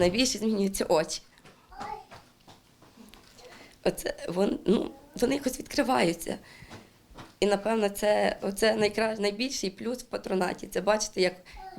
найбільше змінюються очі. Оце вон, ну, вони якось відкриваються. І напевно, це оце найкра... найбільший плюс в патронаті. Це бачити, як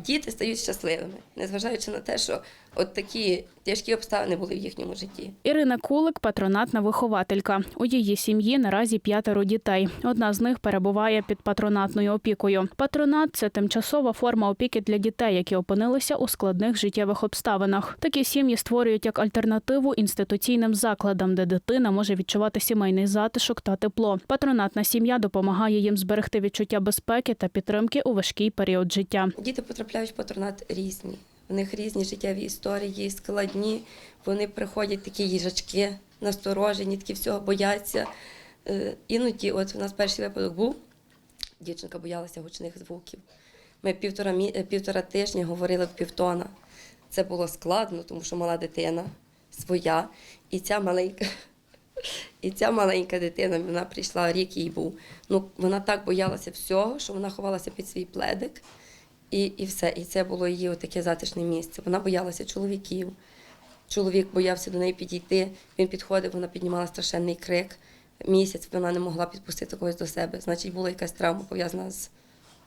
діти стають щасливими, незважаючи на те, що от такі тяжкі обставини були в їхньому житті. Ірина Кулик патронатна вихователька. У її сім'ї наразі п'ятеро дітей. Одна з них перебуває під патронатною опікою. Патронат це тимчасова форма опіки для дітей, які опинилися у складних життєвих обставинах. Такі сім'ї створюють як альтернативу інституційним закладам, де дитина може відчувати сімейний затишок та тепло. Патронатна сім'я допомагає їм зберегти відчуття безпеки та підтримки у важкий період життя. Діти потрапляють в патронат різні. У них різні життєві історії, складні. Вони приходять такі їжачки, насторожені, такі всього бояться. Е, Іноді, от у нас перший випадок був, дівчинка боялася гучних звуків. Ми півтора, е, півтора тижня говорили в півтона. Це було складно, тому що мала дитина своя, і ця маленька. І ця маленька дитина, вона прийшла, рік їй був. Ну, вона так боялася всього, що вона ховалася під свій пледик. І, і все. І це було її таке затишне місце. Вона боялася чоловіків. Чоловік боявся до неї підійти. Він підходив, вона піднімала страшенний крик. Місяць вона не могла підпустити когось до себе. Значить, була якась травма пов'язана з,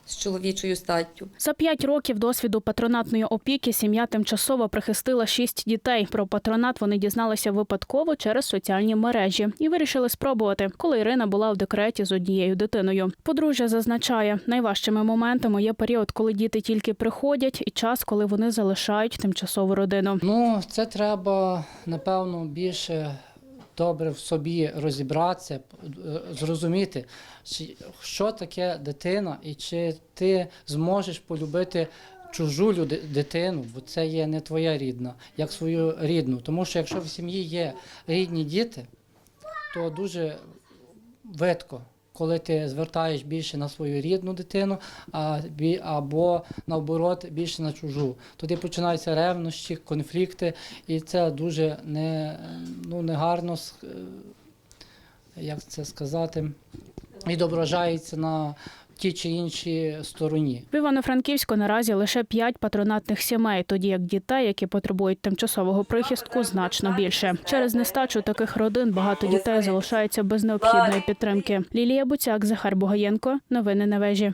з чоловічою статтю. За п'ять років досвіду патронатної опіки сім'я тимчасово прихистила шість дітей. Про патронат вони дізналися випадково через соціальні мережі і вирішили спробувати, коли Ірина була в декреті з однією дитиною. Подружжя зазначає, найважчими моментами є період, коли діти тільки приходять, і час, коли вони залишають тимчасову родину. Ну, це треба, напевно, більше добре в собі розібратися, е, зрозуміти, що таке дитина, і чи ти зможеш полюбити чужу дитину, бо це є не твоя рідна, як свою рідну. Тому що якщо в сім'ї є рідні діти, то дуже видко, коли ти звертаєш більше на свою рідну дитину, або наоборот більше на чужу. Тоді починаються ревнощі, конфлікти, і це дуже не, ну, негарно, е, як це сказати, відображається на тій чи іншій стороні. В Івано-Франківську наразі лише п'ять патронатних сімей, тоді як дітей, які потребують тимчасового прихистку, значно більше. Через нестачу таких родин багато дітей залишаються без необхідної підтримки. Лілія Буцяк, Захар Бугаєнко. Новини на вежі.